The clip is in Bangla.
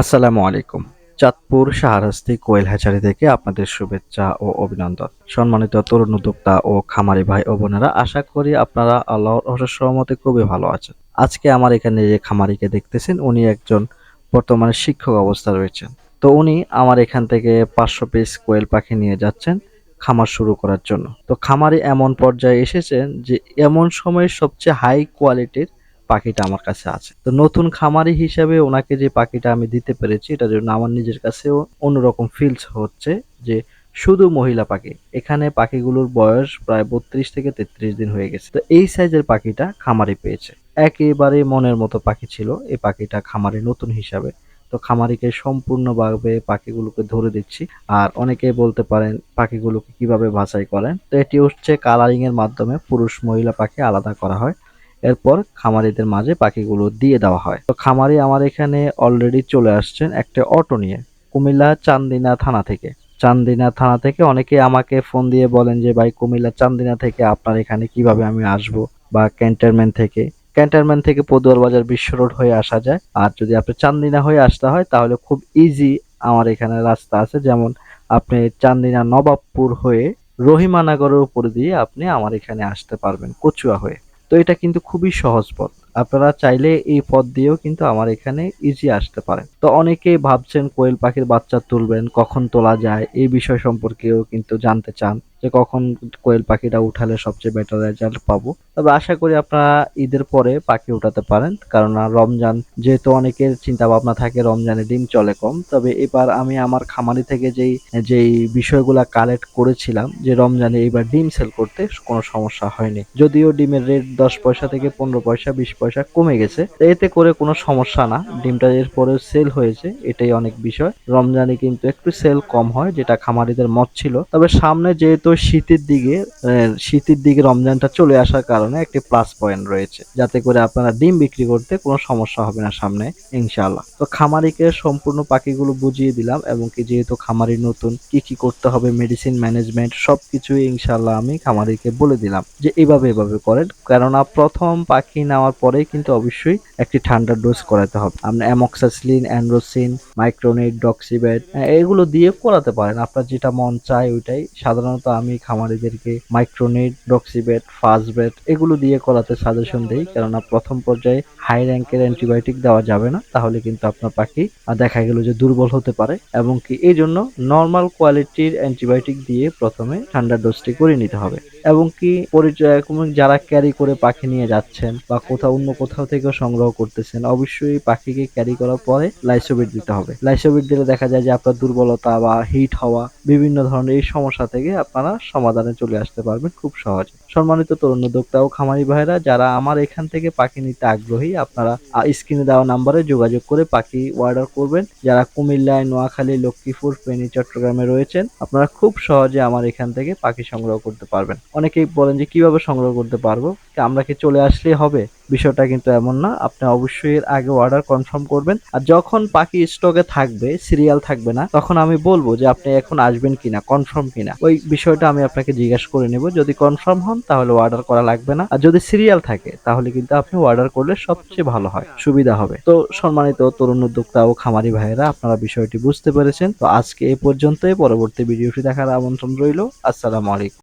আসসালামু আলাইকুম। চাঁদপুর শাহরাস্তি কোয়েল হ্যাচারি থেকে আপনাদের শুভেচ্ছা ও অভিনন্দন। সম্মানিত তরুণ উদ্যোক্তা ও খামারি ভাই ও বোনেরা, আশা করি আপনারা আল্লাহর সহমতে খুবই ভালো আছেন। আজকে আমার এখানে যে খামারিকে দেখতেছেন, উনি একজন বর্তমানে শিক্ষক অবস্থা রয়েছেন। তো উনি আমার এখান থেকে পাঁচশো পিস কোয়েল পাখি নিয়ে যাচ্ছেন খামার শুরু করার জন্য। তো খামারি এমন পর্যায়ে এসেছেন যে, এমন সময় সবচেয়ে হাই কোয়ালিটির পাখিটা আমার কাছে আছে। তো নতুন খামারি হিসাবে ওনাকে যে পাখিটা আমি দিতে পেরেছি, এটার জন্য আমার নিজের কাছেও অন্যরকম ফিলস হচ্ছে যে শুধু মহিলা পাখি। এখানে পাখিগুলোর বয়স প্রায় বত্রিশ থেকে তেত্রিশ দিন হয়ে গেছে। তো এই সাইজের পাখিটা খামারি পেয়েছে। একেবারে মনের মতো পাখি ছিল এই পাখিটা খামারি নতুন হিসাবে। তো খামারিকে সম্পূর্ণভাবে পাখিগুলোকে ধরে দিচ্ছি। আর অনেকেই বলতে পারেন পাখিগুলোকে কীভাবে বাছাই করেন। তো এটি হচ্ছে কালারিং এর মাধ্যমে পুরুষ মহিলা পাখি আলাদা করা হয়। এরপর খামারিদের মাঝে পাখিগুলো দিয়ে দেওয়া হয়। তো খামারি আমার এখানে অলরেডি চলে আসছেন একটা অটো নিয়ে, কুমিল্লা চান্দিনা থানা থেকে। চান্দিনা থানা থেকে অনেকে আমাকে ফোন দিয়ে বলেন যে, ভাই, কুমিল্লা চান্দিনা থেকে আপনার এখানে কীভাবে আমি আসব? বা ক্যান্টনমেন্ট থেকে। ক্যান্টনমেন্ট থেকে পদুয়ার বাজার বিশ্ব রোড হয়ে আসা যায়। আর যদি আপনি চান্দিনা হয়ে আসতে হয়, তাহলে খুব ইজি আমার এখানে রাস্তা আছে। যেমন আপনি চান্দিনা নবাবপুর হয়ে রহিমানগরের উপর দিয়ে আপনি আমার এখানে আসতে পারবেন, কচুয়া হয়ে। তো এটা কিন্তু খুবই সহজ পথ। আপনারা চাইলে এই পথ দিয়েও কিন্তু আমার এখানে ইজি আসতে পারে তো অনেকেই ভাবছেন কোয়েল পাখির বাচ্চা তুলবেন, কখন তোলা যায়, এই বিষয় সম্পর্কেও কিন্তু জানতে চান। যে কখন কোয়েল পাখিটা উঠালে সবচেয়ে বেটার রেজাল্ট পাবো। তবে আশা করি আপনারা ঈদের পরে পাখি উঠাতে পারেন, কারণ রমজান যেহেতু অনেকের চিন্তা ভাবনা থাকে রমজানে ডিম চলে কম, তবে এবার আমি আমার খামারি থেকে যেই যেই বিষয়গুলা কালেক্ট করেছিলাম, যে রমজানে এবার ডিম সেল করতে কোনো সমস্যা হয়নি। যদিও ডিমের রেট দশ পয়সা থেকে পনেরো পয়সা, বিশ পয়সা কমে গেছে এতে করে কোনো সমস্যা না। ডিমটা এরপরে সেল হয়েছে, এটাই অনেক বিষয়। রমজানে কিন্তু একটু সেল কম হয়, যেটা খামারিদের মত ছিল। তবে সামনে যেহেতু শীতের দিকে শীতের দিকে রমজানটা চলে আসার কারণে একটি প্লাস পয়েন্ট রয়েছে। যাতে করে আপনারা ডিম বিক্রি করতে কোনো সমস্যা হবে না সামনে, ইনশাআল্লাহ। তো খামারিকে সম্পূর্ণ পাখিগুলো বুঝিয়ে দিলাম এবং কি যেহেতু খামারি নতুন, কি কি করতে হবে মেডিসিন ম্যানেজমেন্ট সব কিছুই ইনশাআল্লাহ আমি খামারিকে বলে দিলাম যে এভাবে এভাবে করেন। কেননা প্রথম পাখি নেওয়ার পরেই কিন্তু অবশ্যই একটি ঠান্ডার ডোজ করাতে হবে। আপনার অ্যামক্সাসিলিন অ্যান্ড্রোসিন মাইক্রোনেট ডক্সিবেট এগুলো দিয়ে করাতে পারেন। আপনার যেটা মন চায় ওইটাই। সাধারণত আমি খামারিদেরকে মাইক্রোনেট ডক্সিবেট ফাস্টবেট এগুলো দিয়ে করাতে সাজেশন দিই। কেননা প্রথম পর্যায়ে হাই র্যাঙ্কের অ্যান্টিবায়োটিক দেওয়া যাবে না, তাহলে কিন্তু আপনার পাখি দেখা গেল যে দুর্বল হতে পারে এবং কি এই জন্য নর্মাল কোয়ালিটির অ্যান্টিবায়োটিক দিয়ে প্রথমে ঠান্ডার ডোজটি করে নিতে হবে। এবং কি পরিচয় যারা ক্যারি করে পাখি নিয়ে যাচ্ছেন বা কোথাও অন্য কোথাও থেকেও সংগ্রহ করতেছেন, অবশ্যই পাখিকে ক্যারি করার পরে লাইসোবিট দিতে হবে। লাইসোবিট দিলে দেখা যায় যে আপনার দুর্বলতা বা হিট হওয়া, বিভিন্ন ধরনের এই সমস্যা থেকে আপনারা সমাধানে চলে আসতে পারবেন খুব সহজে। সম্মানিত তরুণ উদ্যোক্তা ও খামারি ভাইরা যারা আমার এখান থেকে পাখি নিতে আগ্রহী আপনারা স্ক্রিনে দেওয়া নাম্বারে যোগাযোগ করে পাখি অর্ডার করবেন। যারা কুমিল্লায় নোয়াখালী, লক্ষ্মীপুর, ফেনী, চট্টগ্রামে রয়েছেন, আপনারা খুব সহজে আমার এখান থেকে পাখি সংগ্রহ করতে পারবেন। অনেকেই বলেন যে কীভাবে সংগ্রহ করতে পারব? আমরা কি চলে আসলে হবে? বিষয়টা কিন্তু এমন না। আপনি অবশ্যই এর আগে অর্ডার কনফার্ম করবেন। আর যখন পাখি স্টকে থাকবে সিরিয়াল থাকবে না, তখন আমি বলব যে আপনি এখন আসবেন কিনা কনফার্ম কিনা। ওই বিষয়টা আমি আপনাকে জিজ্ঞাসা করে নেব। যদি কনফার্ম হন, তাহলে অর্ডার করা লাগবে না। আর যদি সিরিয়াল থাকে, তাহলে কিন্তু আপনি অর্ডার করলে সবচেয়ে ভালো হয়। সুবিধা হবে। তো সম্মানিত তরুণ উদ্যোক্তা ও খামারি ভাইয়েরা, আপনারা বিষয়টি বুঝতে পেরেছেন। তো আজকে এ পর্যন্তই। পরবর্তী ভিডিওটি দেখার আমন্ত্রণ রইল। আসসালামু আলাইকুম।